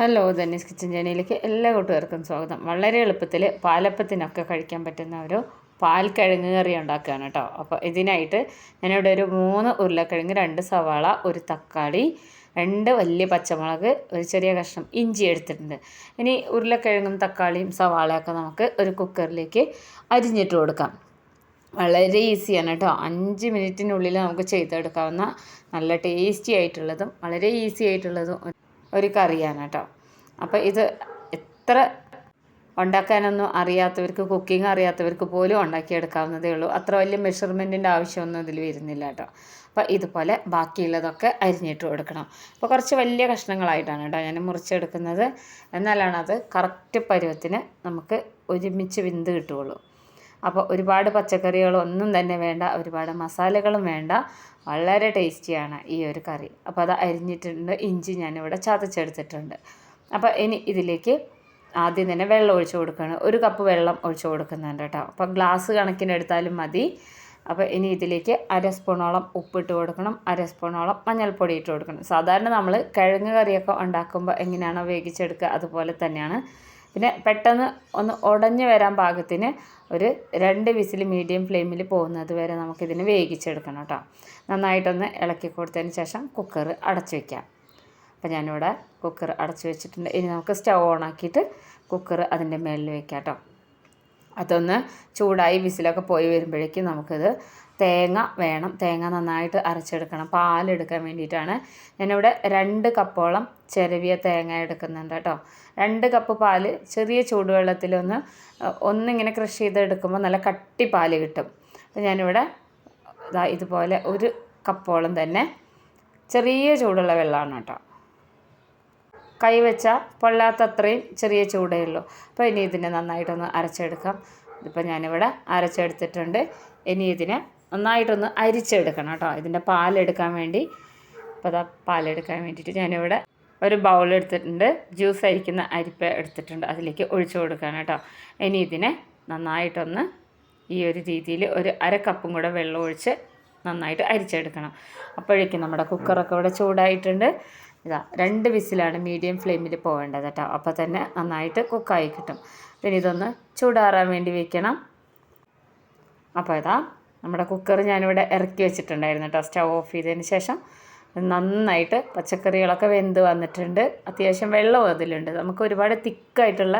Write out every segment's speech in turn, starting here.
Hello Dhani's kitchen ജേണിയിലേക്ക് എല്ലാ കൂട്ടുകാർക്കും സ്വാഗതം. വളരെ എളുപ്പത്തിൽ പാലപ്പത്തിനൊക്കെ കഴിക്കാൻ പറ്റുന്ന ഒരു പാൽ കിഴങ്ങ് കറി ഉണ്ടാക്കുകയാണ് കേട്ടോ. അപ്പോൾ ഇതിനായിട്ട് ഞാനിവിടെ ഒരു മൂന്ന് ഉരുളക്കിഴങ്ങ് രണ്ട് സവാള ഒരു തക്കാളി രണ്ട് വലിയ പച്ചമുളക് ഒരു ചെറിയ കഷ്ണം ഇഞ്ചി എടുത്തിട്ടുണ്ട്. ഇനി ഉരുളക്കിഴങ്ങും തക്കാളിയും സവാളയൊക്കെ നമുക്ക് ഒരു കുക്കറിലേക്ക് അരിഞ്ഞിട്ട് കൊടുക്കാം. വളരെ ഈസിയാണ് കേട്ടോ. അഞ്ച് മിനിറ്റിനുള്ളിൽ നമുക്ക് ചെയ്തെടുക്കാവുന്ന നല്ല ടേസ്റ്റി ആയിട്ടുള്ളതും വളരെ ഈസി ആയിട്ടുള്ളതും ഒരു കറിയാണ് കേട്ടോ. അപ്പോൾ ഇത് എത്ര ഉണ്ടാക്കാനൊന്നും അറിയാത്തവർക്ക് കുക്കിംഗ് അറിയാത്തവർക്ക് പോലും ഉണ്ടാക്കിയെടുക്കാവുന്നതേ ഉള്ളൂ. അത്ര വലിയ മെഷർമെന്റിന്റെ ആവശ്യമൊന്നും ഇതിൽ വരുന്നില്ല കേട്ടോ. അപ്പോൾ ഇതുപോലെ ബാക്കിയുള്ളതൊക്കെ അരിഞ്ഞിട്ട് കൊടുക്കണം. അപ്പോൾ കുറച്ച് വലിയ കഷ്ണങ്ങളായിട്ടാണ് കേട്ടോ ഞാൻ മുറിച്ചെടുക്കുന്നത്. എന്നാലാണ് അത് കറക്റ്റ് പരുവത്തിന് നമുക്ക് ഒരുമിച്ച് വിന്ത് കിട്ടുകയുള്ളൂ. അപ്പോൾ ഒരുപാട് പച്ചക്കറികളൊന്നും തന്നെ വേണ്ട ഒരുപാട് മസാലകളും വേണ്ട. വളരെ ടേസ്റ്റിയാണ് ഈ ഒരു കറി. അപ്പോൾ അത് അരിഞ്ഞിട്ടുണ്ട് ഇഞ്ചി ഞാനിവിടെ ചതച്ചെടുത്തിട്ടുണ്ട്. അപ്പോൾ ഇനി ഇതിലേക്ക് ആദ്യം തന്നെ വെള്ളം ഒഴിച്ചു കൊടുക്കുകയാണ്. ഒരു കപ്പ് വെള്ളം ഒഴിച്ചു കൊടുക്കുന്നുണ്ട് കേട്ടോ. അപ്പോൾ ഗ്ലാസ് കണക്കിന് എടുത്താലും മതി. അപ്പോൾ ഇനി ഇതിലേക്ക് അര സ്പൂണോളം ഉപ്പിട്ട് കൊടുക്കണം. അര സ്പൂണോളം മഞ്ഞൾപ്പൊടി ഇട്ട് കൊടുക്കണം. സാധാരണ നമ്മൾ കിഴങ്ങ് കറിയൊക്കെ ഉണ്ടാക്കുമ്പോൾ എങ്ങനെയാണോ വേവിച്ചെടുക്കുക അതുപോലെ തന്നെയാണ്. പിന്നെ പെട്ടെന്ന് ഒന്ന് ഉടഞ്ഞു വരാൻ പാകത്തിന് ഒരു രണ്ട് വിസിൽ മീഡിയം ഫ്ലെയിമിൽ പോകുന്നത് വരെ നമുക്കിതിനെ വേവിച്ചെടുക്കണം കേട്ടോ. നന്നായിട്ടൊന്ന് ഇളക്കി കൊടുത്തതിന് ശേഷം കുക്കർ അടച്ചു വയ്ക്കാം അപ്പോൾ ഞാനിവിടെ കുക്കർ അടച്ചു വെച്ചിട്ടുണ്ട്. ഇനി നമുക്ക് സ്റ്റൗ ഓൺ ആക്കിയിട്ട് കുക്കർ അതിന്റെ മേളിൽ വെക്കാം കേട്ടോ. അതൊന്ന് ചൂടായി വിസിലൊക്കെ പോയി വരുമ്പോഴേക്കും നമുക്കിത് തേങ്ങ വേണം. തേങ്ങ നന്നായിട്ട് അരച്ചെടുക്കണം. പാലെടുക്കാൻ വേണ്ടിയിട്ടാണ്. ഞാനിവിടെ രണ്ട് കപ്പോളം ചെറിയ തേങ്ങ എടുക്കുന്നുണ്ട് കേട്ടോ. രണ്ട് കപ്പ് പാൽ ചെറിയ ചൂടുവെള്ളത്തിലൊന്ന് ഒന്നിങ്ങനെ കൃഷി ചെയ്തെടുക്കുമ്പോൾ നല്ല കട്ടി പാൽ കിട്ടും. അപ്പോൾ ഞാനിവിടെ ഇതാ ഇതുപോലെ ഒരു കപ്പോളം തന്നെ ചെറിയ ചൂടുള്ള വെള്ളമാണ് കേട്ടോ. കൈ വെച്ചാൽ പൊള്ളാത്തത്രയും ചെറിയ ചൂടേ ഉള്ളൂ. അപ്പോൾ ഇനി ഇതിനെ നന്നായിട്ടൊന്ന് അരച്ചെടുക്കാം. ഇതിപ്പോൾ ഞാനിവിടെ അരച്ചെടുത്തിട്ടുണ്ട്. ഇനി ഇതിനെ നന്നായിട്ടൊന്ന് അരിച്ചെടുക്കണം കേട്ടോ. ഇതിന്റെ പാലെടുക്കാൻ വേണ്ടി. അപ്പോൾ അതാ പാലെടുക്കാൻ വേണ്ടിയിട്ട് ഞാനിവിടെ ഒരു ബൗൾ എടുത്തിട്ടുണ്ട്. ജ്യൂസ് അരിക്കുന്ന അരിപ്പ എടുത്തിട്ടുണ്ട്. അതിലേക്ക് ഒഴിച്ചു കൊടുക്കണം കേട്ടോ. ഇനി ഇതിനെ നന്നായിട്ടൊന്ന് ഈ ഒരു രീതിയിൽ ഒരു അര കപ്പും കൂടെ വെള്ളം ഒഴിച്ച് നന്നായിട്ട് അരിച്ചെടുക്കണം. അപ്പോഴേക്കും നമ്മുടെ കുക്കറൊക്കെ ഇവിടെ ചൂടായിട്ടുണ്ട്. ഇതാ രണ്ട് വിസിലാണ് മീഡിയം ഫ്ലെയിമിൽ പോകേണ്ടത് കേട്ടോ. അപ്പോൾ തന്നെ നന്നായിട്ട് കുക്കായി കിട്ടും. പിന്നെ ഇതൊന്ന് ചൂടാറാൻ വേണ്ടി വെക്കണം. അപ്പോൾ ഇതാ നമ്മുടെ കുക്കർ ഞാനിവിടെ ഇറക്കി വെച്ചിട്ടുണ്ടായിരുന്നു കേട്ടോ സ്റ്റവ് ഓഫ് ചെയ്തതിന് ശേഷം. നന്നായിട്ട് പച്ചക്കറികളൊക്കെ വെന്ത് വന്നിട്ടുണ്ട്. അത്യാവശ്യം വെള്ളം അതിലുണ്ട്. നമുക്ക് ഒരുപാട് തിക്കായിട്ടുള്ള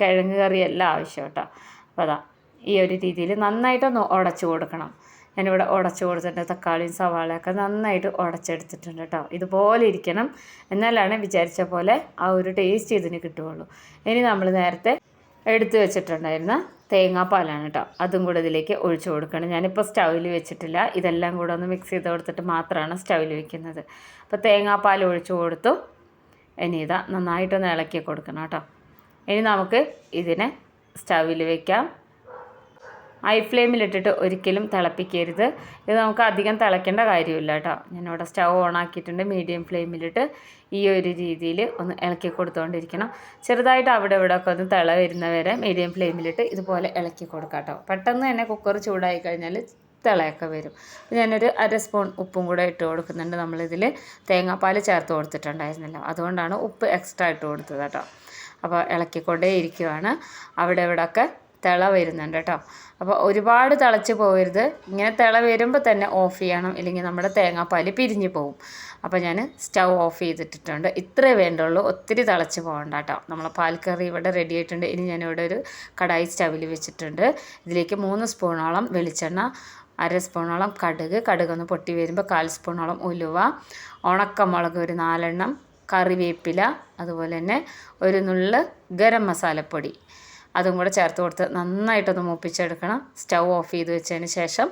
കിഴങ്ങ് കറിയല്ല ആവശ്യം കേട്ടോ അപ്പോൾ അതാ ഈ ഒരു രീതിയിൽ നന്നായിട്ടൊന്ന് ഉടച്ചു കൊടുക്കണം. ഞാനിവിടെ ഉടച്ചു കൊടുത്തിട്ടുണ്ട് തക്കാളിയും സവാളയൊക്കെ നന്നായിട്ട് ഉടച്ചെടുത്തിട്ടുണ്ട് കേട്ടോ ഇതുപോലെ ഇരിക്കണം. എന്നാലാണ് വിചാരിച്ച പോലെ ആ ഒരു ടേസ്റ്റ് ഇതിന് കിട്ടുകയുള്ളൂ. ഇനി നമ്മൾ നേരത്തെ എടുത്തു വെച്ചിട്ടുണ്ടായിരുന്ന തേങ്ങാപ്പാലാണ് കേട്ടോ. അതും കൂടെ ഇതിലേക്ക് ഒഴിച്ചു കൊടുക്കണം. ഞാനിപ്പോൾ സ്റ്റൗവിൽ വെച്ചിട്ടില്ല. ഇതെല്ലാം കൂടെ ഒന്ന് മിക്സ് ചെയ്ത് കൊടുത്തിട്ട് മാത്രമാണ് സ്റ്റൗവിൽ വെക്കുന്നത്. അപ്പോൾ തേങ്ങാപ്പാൽ ഒഴിച്ചു കൊടുത്തു. ഇനി ഇതാ നന്നായിട്ടൊന്ന് ഇളക്കി കൊടുക്കണം കേട്ടോ. ഇനി നമുക്ക് ഇതിനെ സ്റ്റൗവിൽ വെക്കാം. ഹൈ ഫ്ലെയിമിലിട്ടിട്ട് ഒരിക്കലും തിളപ്പിക്കരുത്. ഇത് നമുക്ക് അധികം തിളയ്ക്കേണ്ട കാര്യമില്ല കേട്ടോ. ഞാനിവിടെ സ്റ്റവ് ഓൺ ആക്കിയിട്ടുണ്ട്. മീഡിയം ഫ്ലെയിമിലിട്ട് ഈ ഒരു രീതിയിൽ ഒന്ന് ഇളക്കി കൊടുത്തുകൊണ്ടിരിക്കണം ചെറുതായിട്ട് അവിടെ ഇവിടെ ഒക്കെ ഒന്ന് തിള വരുന്നവരെ മീഡിയം ഫ്ലെയിമിലിട്ട് ഇതുപോലെ ഇളക്കി കൊടുക്കാം കേട്ടോ. പെട്ടെന്ന് തന്നെ കുക്കർ ചൂടായി കഴിഞ്ഞാൽ തിളയൊക്കെ വരും. ഞാനൊരു അര സ്പൂൺ ഉപ്പും കൂടെ ഇട്ട് കൊടുക്കുന്നുണ്ട്. നമ്മളിതിൽ തേങ്ങാപ്പാൽ ചേർത്ത് കൊടുത്തിട്ടുണ്ടായിരുന്നല്ലോ. അതുകൊണ്ടാണ് ഉപ്പ് എക്സ്ട്രാ ഇട്ട് കൊടുത്തത് കേട്ടോ. അപ്പോൾ ഇളക്കിക്കൊണ്ടേ ഇരിക്കുവാണ് അവിടെ ഇവിടെയൊക്കെ തിള വരുന്നുണ്ട് കേട്ടോ. അപ്പോൾ ഒരുപാട് തിളച്ച് പോകരുത്. ഇങ്ങനെ തിള വരുമ്പോൾ തന്നെ ഓഫ് ചെയ്യണം. ഇല്ലെങ്കിൽ നമ്മുടെ തേങ്ങാപ്പാൽ പിരിഞ്ഞു പോകും. അപ്പോൾ ഞാൻ സ്റ്റൗ ഓഫ് ചെയ്തിട്ടിട്ടുണ്ട്. ഇത്രേ വേണ്ടുള്ളൂ. ഒത്തിരി തിളച്ച് പോകണ്ട കേട്ടോ. നമ്മളെ പാൽക്കറി ഇവിടെ റെഡി ആയിട്ടുണ്ട്. ഇനി ഞാനിവിടെ ഒരു കടായി സ്റ്റവിൽ വെച്ചിട്ടുണ്ട്. ഇതിലേക്ക് മൂന്ന് സ്പൂണോളം വെളിച്ചെണ്ണ അര സ്പൂണോളം കടുക്. കടുകൊന്ന് പൊട്ടി വരുമ്പോൾ കാൽ സ്പൂണോളം ഉലുവ ഉണക്കമുളക് ഒരു നാലെണ്ണം കറിവേപ്പില അതുപോലെ തന്നെ ഒരു നുള്ള് ഗരം മസാലപ്പൊടി. അതും കൂടെ ചേർത്ത് കൊടുത്ത് നന്നായിട്ടൊന്ന് മൂപ്പിച്ചെടുക്കണം. സ്റ്റൗ ഓഫ് ചെയ്ത് വെച്ചതിന് ശേഷം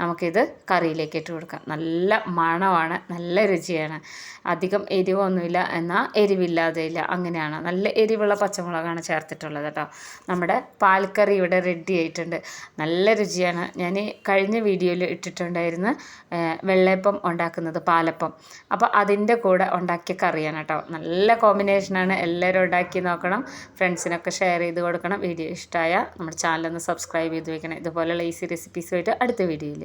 നമുക്കിത് കറിയിലേക്ക് ഇട്ട് കൊടുക്കാം. നല്ല മണമാണ് നല്ല രുചിയാണ്. അധികം എരിവൊന്നുമില്ല എന്നാൽ എരിവില്ലാതെ ഇല്ല അങ്ങനെയാണ്. നല്ല എരിവുള്ള പച്ചമുളകാണ് ചേർത്തിട്ടുള്ളത് കേട്ടോ. നമ്മുടെ പാൽക്കറി ഇവിടെ റെഡി ആയിട്ടുണ്ട്. നല്ല രുചിയാണ്. ഞാൻ കഴിഞ്ഞ വീഡിയോയിൽ ഇട്ടിട്ടുണ്ടായിരുന്നു വെള്ളയപ്പം ഉണ്ടാക്കുന്നത് പാലപ്പം. അപ്പോൾ അതിന്റെ കൂടെ ഉണ്ടാക്കിയ കറിയാണ് കേട്ടോ. നല്ല കോമ്പിനേഷനാണ് എല്ലാവരും ഉണ്ടാക്കി നോക്കണം. ഫ്രണ്ട്സിനൊക്കെ ഷെയർ ചെയ്ത് കൊടുക്കണം. വീഡിയോ ഇഷ്ടമായ നമ്മുടെ ചാനലൊന്ന് സബ്സ്ക്രൈബ് ചെയ്ത് വെക്കണം. ഇതുപോലെയുള്ള ഈസി റെസിപ്പീസുമായിട്ട് അടുത്ത വീഡിയോയിൽ